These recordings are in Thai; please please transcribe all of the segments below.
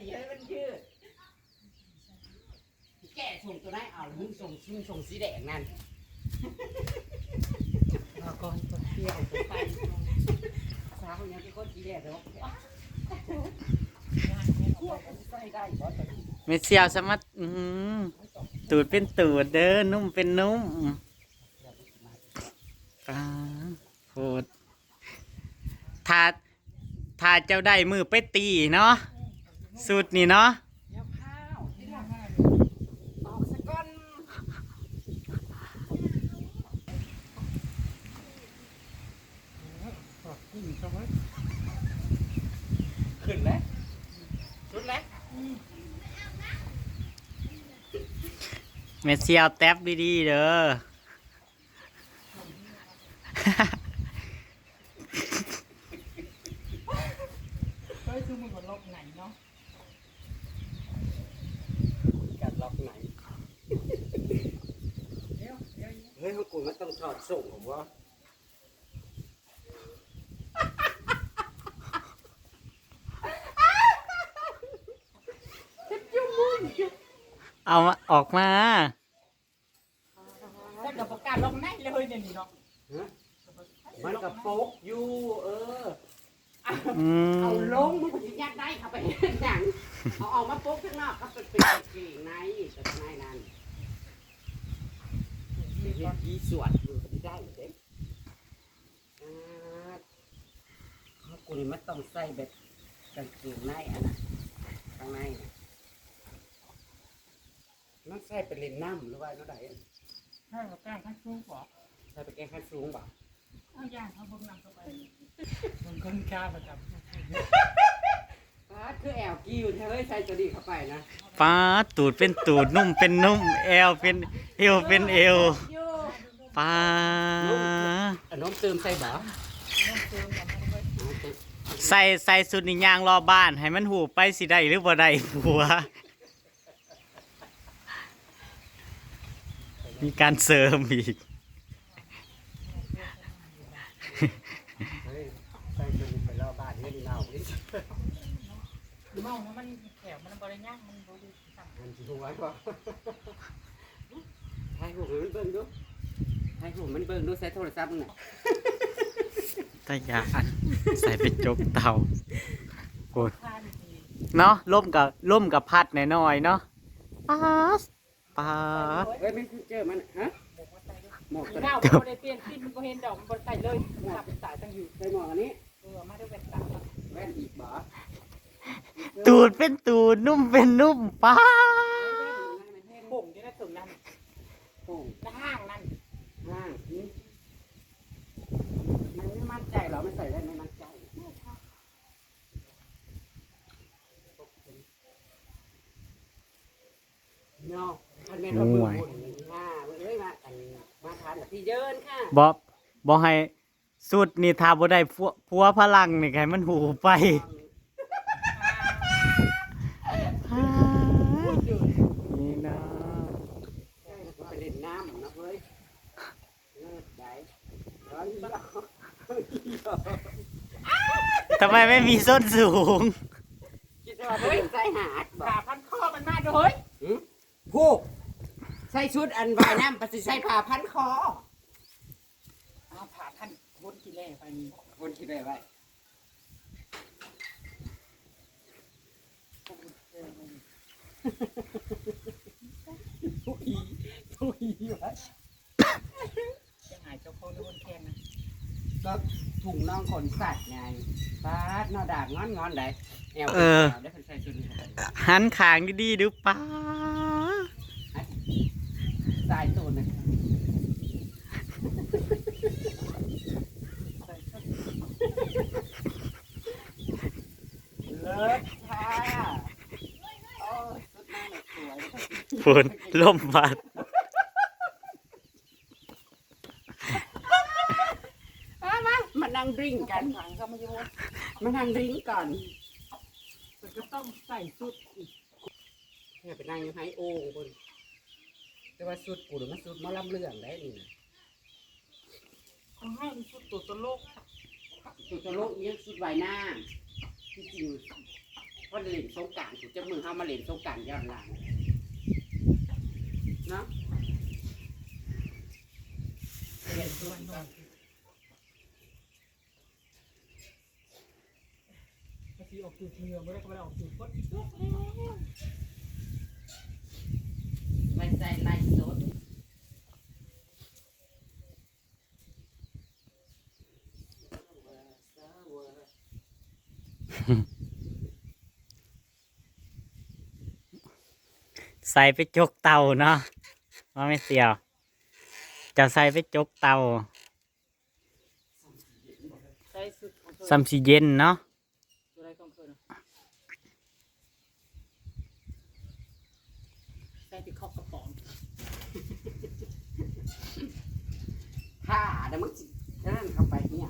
สีให้มันยืดแกะส่งตัวได้เอามึงส่งชิ้นส่งสีแดงนั่นเอาก่อนคนเที่ยวไปไปสาวยังเป็นคนสีแดงเนาะงานแม่เอาไปใส่ได้บ่ตัวนี้เมเซียวสมัดอืมตูดเป็นตูดเด้อนุ่มเป็นนุ่มปาโคตรถ้าถ้าเจ้าได้มือไปตีเนาะ สุดนี่เนาะเดี๋ยวข้าวที่ทำออกสะก้อนกินเข้าไว้ขึ้นแล้วสุดแล้วเมเซียวแท็บดีๆเด้อ เฮ้ยคือมึงก็ลบไหนเนาะ กัดล็อกไหน เดี๋ยว เดี๋ยวเฮ้ยของกูมันต้องถอดส่งผมว่าเอามาออกมาแต่กับประกาศลงไหนเลยเนี่ยนี่เนาะฮะมันกับโป๊กอยู่เออ อืมเอาลงมึงก็สิยัดได้เข้าไปเฮ็ดหยังเอาออกมาโป๊กข้างนอกก็เป็นเป็นกางเกงในแต่ข้างในนั่น มีกี่สวดมึงก็สิได้เด้อ่ากูนี่มันต้องใส่แบบกางเกงในอันนะข้างในน่ะมันใส่ไปเล่นน้ำหรือว่าเท่าไหร่ถ้าเราแกล้งขั้นสูงกว่าใส่ไปแกงขั้นสูงป่ะเอาย่างเขาบนนำเข้าไปมันคนกล้าประจำป้าคือแอลกิ้วเธอเอ้ยใส่ตัวดีเข้าไปนะป้าตูดเป็นตูดนุ่มเป็นนุ่มเอวเป็นเอวเป็นเอว ป้าดอันน้องเติมใส่บ่น้ำเติมกับมันไว้ใส่ใส่สุดนิยางรอบ้าน ให้มันหูไปสิได้หรือบ่ได้ผัว มีการเสริมอีกเฮ้ยใส่ตัวนี้ไปรอบบ้านนี่เราดิเมานะมันแขวมันบริย่างมันบริสั่งมันสิหัวกว่าให้หูมันเบิ่งดู ให้หูมันเบิ่งดูใส่โทรศัพท์มึงน่ะตะยาน ใส่เป็นจกเตาโอ้ยข้าดีเนาะล่มกับล่มกับพัดหน่อยๆเนาะป้าดป้าดเฮ้ยไม่เจอมันฮะหมกมาใส่ด้วยหมอกอีตัวเน่านี้บริเปลี่ยนปิ้นมันก็เห็นดอกมันบริใส่เลยขับสายตั้งอยู่ใส่หมอกอันนี้เออมาด้วยแว่นตาแว่นอีกบ่ตูดเป็นตูดนุ่มเป็นนุ่มป้าดผงที่น่าถึงนั่นโอ้หน้าห้างนั่น ห้างนี่มันไม่ มั่นใจเหรอไม่ใส่ได้ไหมมันใจเนาะท่านแม่เราเบิ่งบุญค่ะเอ้ยมาอันมาทานกับพี่เยินค่ะบอบบอกให้สุดนี่ทาบ่ได้พัวพัวพลังนี่ให้มันหูไปป้าดนี่นะ ไปเล่นน้ำนะเว้ยเลิศได้ร้อนบ้า ทำไมไม่มีส้นสูง คิดว่าเฮ้ยใส่หาดบ่ขาพันคอมันมาด้วยผู้ใส่ชุดอันว่ายน้ำปฏิใส่ผ้าพันคอเอาผ่าท่านวนกี่แล่ไปนี่คนคิดได้ไว้เออมันผู้อีผู้อีวะจะหายเจ้าของด้วยคนแข่งนะ ก็ ถุงน่องขนสัตว์ไงปาดนอดากงอนงอนได้แอวเออ ได้คนใส่ชุดนี้เข้าไปหันขางดีๆดูป้าดสายตูนนะใส่ชุดเลิศค่ะโอ้ยชุดหน้าหนักสวย ฝนล่มพัด มามามา นั่งดริงก์กักันนขังก็ไม่ยอมมานั่งดริงก์ก่อนมันก็ต้องใส่ชุดอีกเนี่ยไปนั่งอยู่ให้โอ่งบนแต่ว่าสุดกูหรือมันสุดหมาลำเรื่องได้นี่เอาให้มันชุดตัวตลกสุดจะโลกนี้สุดใบหน้าที่จริงพอเล่นสงกรารถูกจะมือเฮามาเล่นสงกรารย้อนหลังเนาะเรียนทุกวันนบาง ทีออกจุดเหงื่อไม่ได้ก็ไม่ได้ออกจุดวัดอีกแล้วไว้ใจไล่สดเใส่ไปจกเตาเนาะว่าไม่เสียว จะใส่ไปจกเตาใช้สุดของเธอซัมซีเย็นเนาะ ตัวอะไรของเธอนะใส่ติดขอบก ระป๋องถ้าเดี๋ยวมึงสินั่นเข้าไปเนี่ย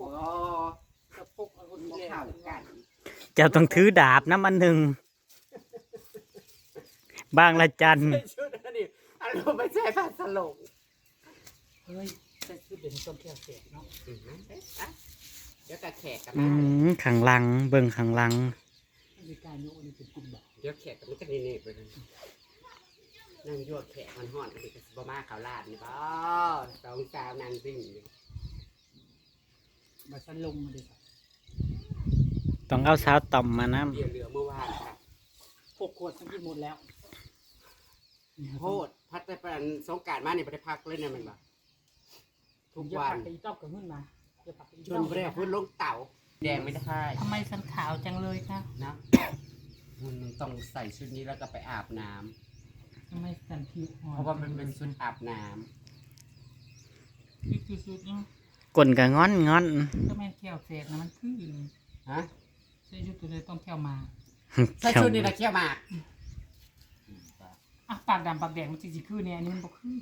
บ่กระปุกเอาคนบ่เข้ากันเจ้าต้องถือดาบน้ำมันหนึ่ง บางละจันชุดอันนี้อันนี้ไม่ใช่ผ้าสลงเฮ้ยใส่ชุดเด่นต้มแก้วเสียเนาะอือเอ๊ะอะเดี๋ยวกะแขกกันอืมามขังหลัง เบิ่งขังหลัง มีการโยนนี่เป็นกลุ่มแบ ยวแขกกันมันจะนี่ๆไปเลยนั่งยั่วแขกมันห่อนกันดิกบ่มาเขาวลาดนี่บ่สองสาวนางซิ่งอยู่มาชั้นลงมาเลยค่ะต้องเอาสาวต่อมมาน้เบียร์เหลือเมื่อวานค่ะหกขวดทั้งกินหมดแล้วโทษพัดไปเป็นสงกรารมาเนี่ยไม่ได้พักเลยเนี่ยมันบ่ทุกอย่าวันปักไปอีต้อมกับขึ้นมาอย่าปักไปอีจต้นอมไม่ได้เอาพื้นลงเต่า แดงไม่ได้ทำไมสันขาวจังเลยคะนะ มันต้องใส่ชุดนี้แล้วก็ไปอาบน้ำทำไมสันผิวอ่อนเพราะว่ามันเป็นชุดอาบน้นี่คือชุดนี้ำกลนกับงอนงอนก็แม่นแก้วเศษนะมันคือำฮะใช้ชุดตัวเลยต้องแก้วมาใส่ชุดนี้ละเขี้ยวหมากอะปากดำปากแดงมันจริงๆคือเนี่ยอันนี้มันบอกคือ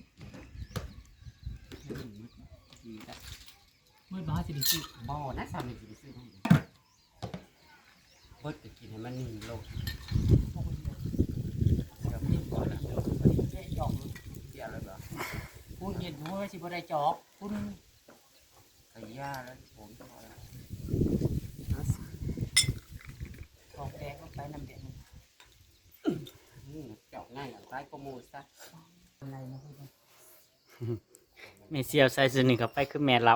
มืดบ้าสิดิสิบ่อนะสามีจะไปซื้อให้เบิ ดจะกินให้มันนิ่มลงบอกคนเดียวแล้วกินก่อนนะแย่หยอกเลยเที่ยวเลยเหรอพูดเย็นพูดว่าสิบ่ได้จอกพูดกระย่าแล้วผมพอแล้วออกแดงลงไปน้ำแดงอืมเจอกง่ายอย่างไรก็มูซะอะไรนะพูดนะแม่เสียวใส่สุดนี่เข้าไปคือแม่เรา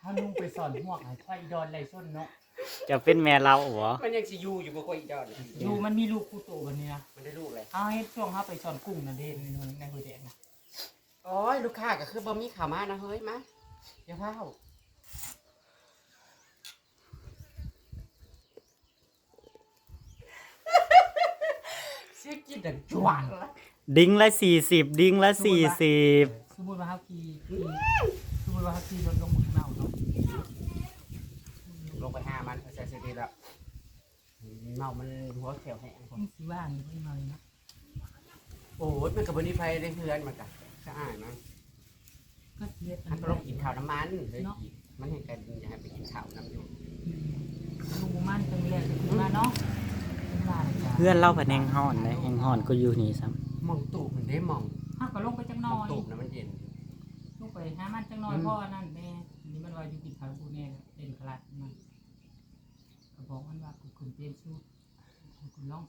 ถ้าลุงไปสอนหมวกหายไฟดอนไรส้นเนาะ จะเป็นแม่เราเหรอมันยังสิอยู่อยู่บ่ค่อยอีดอนอยู่มันมีลูกคู่โตวันนี้นะมันได้ลูกเลยเอาให้ช่วงเขาไปสอนกุ้งนั่นเองในในหัวแดงนะโอ้ยลูกค้าก็คือบ่มีข่าวมานะเฮ้ยมาเดี๋ยวเฝ้าเสียกินดังจวงละดิ้งละสี่สิบดิ้งละสี่สิบสมมติว่าเขาขี่ขี่สมมติว่าเขาขี่รถลงมือเน่าเนาะ ลงไปห้า มันใส่สิดีแล้วเมามันหัวเขียวแห้งมันสีว่างอยู่ไม่มาเลยนะโอ้ยมันกับบนิไฟได้เพื่อนมันกะสะอาดมั้งก็เสียมันก็ลงกินข้าวน้ำมันเลยอีกมันเห็นกันอยากให้ไปกินข้าวน้ำอยู่ลุงมันเป็นแรกเป็นมาเนาะเป็นมาเลยจ้ะเพื่อนเล่าผันแหงห่อนเลยแหงห่อนก็อยู่นี่ซ้มองตูบมันได้มองถ้าก็ลงไปจังหมน่อองยตูบนะมันเย็นลงไปหามันจังหน่อยพ่อนั่นแม่นี่มันว่าอยู่กินข้าวกูแน่เป็นคลาด มันก็บอกมันว่ากูขึ้นเตียงสู้กูร้อง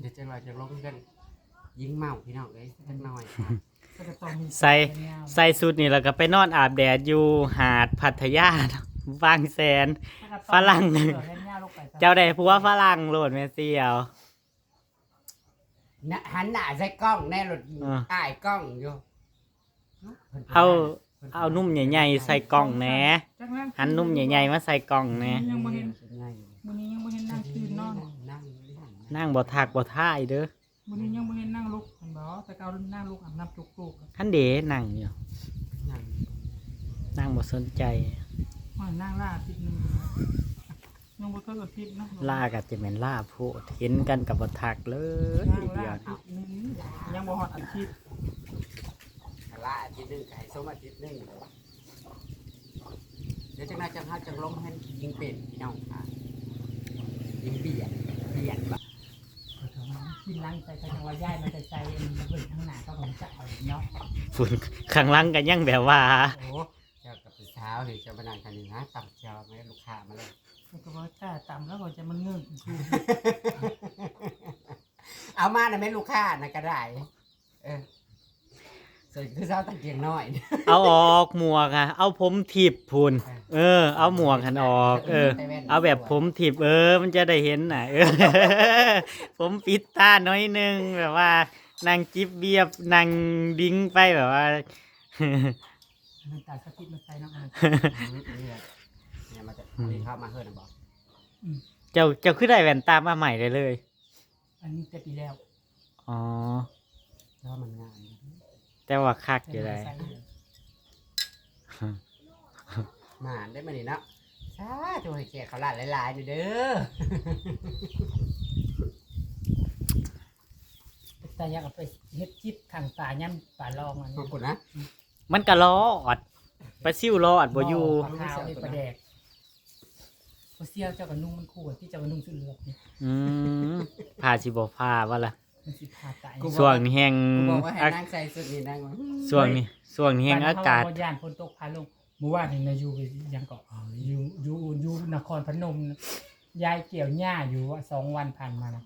เดี๋ยวจะลอยจะลงกันยิงเมาพี่น้องเอ้ยจักหน่อยก็จะต้องมีำใส่ใส่สุดนี่แล้วก็ไปนอนอาบแดดอยู่หาดพัทยาบางแสนฝรั่งเจ้าได้ผัวฝรั่งโหลดแม่เสียวนะหันหน้าใส่กล้องแน่รถอ่า อ้ายกล้องอยู่เอาเอานุ่มใหญ่ๆใส่กล่องแหน่หันนุ่มใหญ่ๆมาใส่กล่องแหน่ยังบ่เห็นง่าย มื้อนี้ยังบ่เห็นนั่งคืนนอนนั่งเลี้ยงนั่งบ่ทักบ่ท่ายเด้อมื้อนี้ยังบ่เห็นนั่งลุกเห็นบ่แต่เก่านั่งลุกอาบน้ำจุกลูกคันเดนั่งอยู่นั่งนั่งบ่สนใจว่านั่งล่าอาทิตย์หนึงยังบ่เคยอาทิตย์นะล่าก็จะเป็นล่าโพดเห็นกันกับบ่ทักเลยนั่งเดีล่ายวอาทิตย์หนึงยังบ่ฮอดอาทิตย์กะละอาทิตย์หนึงไก่ส้มอาทิตย์หนึงเดี๋ยวจังน่าจะพาจังลงให้ยิงเป็ดพี่น้องค่ะ ยิงเปียกเปียกแบบกินล้างใส่กระจังว่าย่ายมันจะใจอันนี้เบิ่งข้างหน้าก็ผมจะเอาเนาะฝุ่นข้างหลังกันยังแบบว่า โอ้เจ้ากับเช้าเลยเจ้าบานานกันนี่นะตับเจ้าไม่ลูกค้ามาเลยมันก็ว่าถ้าต่ำแล้วก็จะมันเงื่อนเอามาน่ะแม่ลูกค้านะก็ได้ ส่วนคือเช้าตะเกียงน้อย เอาออกหมวกอะ เอาผมถีบพูนเออ เอาหมวกหันออก เออ เอาแบบผมถีบเออ มันจะได้เห็นน่ะ เออ ผมปิดตาน้อยหนึงแบบว่านั่งจิบเบียบนั่งดิ้งไปแบบว่ามันตัดสติมาใส่น้องอันเนี่ยมาจะมีเข้ามาเฮิร์นบอกเจ้าเจ้าคือได้แว่นตามาใหม่ได้เลย อันนี้แต่ปีแล้ว อ๋อเพราะมันงาม แต่ว่าคักอยู่ได้ใส่เลยหมานได้มาดิเนาะใช่ตัวให้แขกเขาหลานหลายๆอยู่เด้อแต่อยากเอาไปเฮ็ดจิบข้างตาย่ำป่าลองอันขอบนี้คุณนะมันก็รออดปลาซิวรออดบ่อยู่ปลาขาวนี่ปลาแดกพอเสี้ยวเจ้ากับนุ่งมันคู่กับที่เจ้ากับนุ่งสุดเหลือบนี่อืมผ่าสิบ่ผ่าว่าล่ะมัน สิพาตายช่วงนี้แห้งกูบอกว่าให้อานั่งใส่สุดนี่นั่งวะช่วงนี้ช่วงนี้แห้งอากาศ บ้นเฮย่านฝนตกพาลงเมื่อวานนี่นะอยู่ยังเกาะอยู่อยู่อยู่นครพนมนะยายเกี่ยวหญ้าอยู่ว่าสองวันผ่านมานะ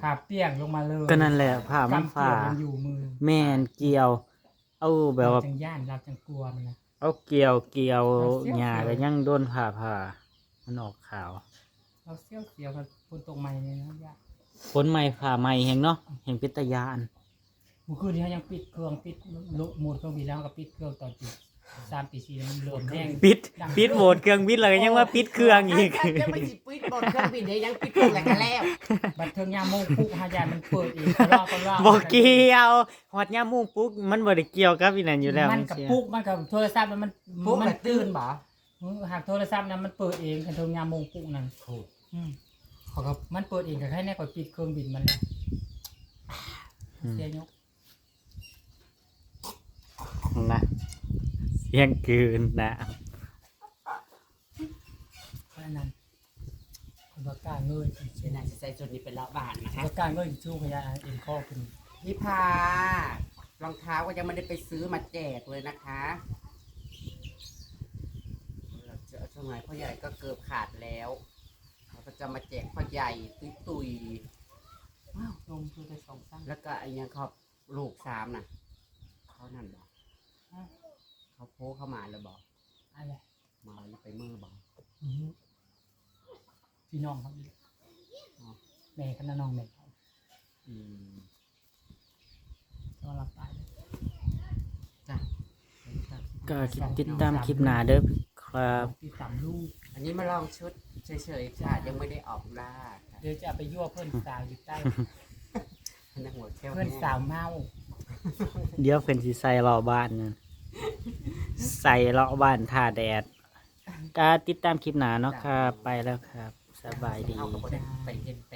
ผ่าเปี้ยงลงมาเลยก็นั่นแหละผ่ามันกำผ่าเกี่ยวมันอยู่มือแม่นเกี่ยว เอาแบบว่า เราจังย่านเราจังกลัวมันนะ เอาเกี่ยวเกี่ยวเอาเสี้ยวหญ้าเกี่ก็ยวยังโดนผ่าผ่ามันออกขาว เราเสี้ยวเสียวกับฝนตกใหม่เลยนะย่า ฝนใหม่ผ่าใหม่แห้งเนาะแห่งพิตยานเมื่อคืนนี้เขายังปิดเครื่องปิดโหมดเครื่องบินแล้วก็ปิดเครื่องตอนตีสามตีสี่แล้วมันเริ่มแห้งปิดปิดโหมดเครื่องบินเลยยังว่าปิดเครื่องอีกจะไม่สิปิดบนเครื่องบินได้ยังปิดเครื่องอะไรกันแล้วบัดเทิงยามโมงปุ๊บหายานมันเปิดเองก็รอก็รอบ่เกี่ยวฮอดยามมุ่งปุ๊กมันบ่ได้เกี่ยวกับอีนั่นอยู่แล้วมันกับปุ๊กมันกับโทรศัพท์มันมันปุ๊บมัมันตื่นบ่หากโทรศัพท์นั้นมันเปิดเองกันเทิงยามโมงปุ๊กนั่นถูกอืม เขาก็มันเปิดเองกับแค่นี้ก็ปิดเครื่องบินมันแล้วอืมเสียยกนะเสียงคืนนะเพราะฉะนั้นคนประกล้าศเงยเดี๋ยวนายจะใส่สุดนี้เป็นเลาะบานนะคะประกล้าศเงยชูพยาเอ็นข้อขึ้นพี่พารองเท้าก็ยังไม่ได้ไปซื้อมาแจกเลยนะคะเราเจอช่วงไหนพ่อใหญ่ก็เกือบขาดแล้ว เราก็จะมาแจกพ่อใหญ่ตุยตุยว้าวนมคือไปสองสั้นๆแล้วก็ไอ้ยังเขาลูกสามน่ะ เขานั่นบอกเขาโพเข้ามาแล้วบอกอะไรมาแล้วไปมือบอก อือฮึพี่น้องครับแม่กันนะน้องแม่เขาอืมก็รับตายเลย จ้ะก็ติดตามคลิปหน้าเด้อครับ ที่สามลูก อันนี้มาลองชุด เฉยๆค่ะยังไม่ได้ออกล่าค่ะเดี๋ยวจะเอาไปยั่วเพื่อนสาวอยู่ใต้อันนั้นหัวแค่เพื่อนสาวเมาเดี๋ยวเพิ่นสิใส่เลาะบ้านนั่นใส่เลาะบ้านท่าแดดก็ติดตามคลิปหน้าเนาะครับไปแล้วครับ สบายดี เอากับบ่ได้ไปเห็นไป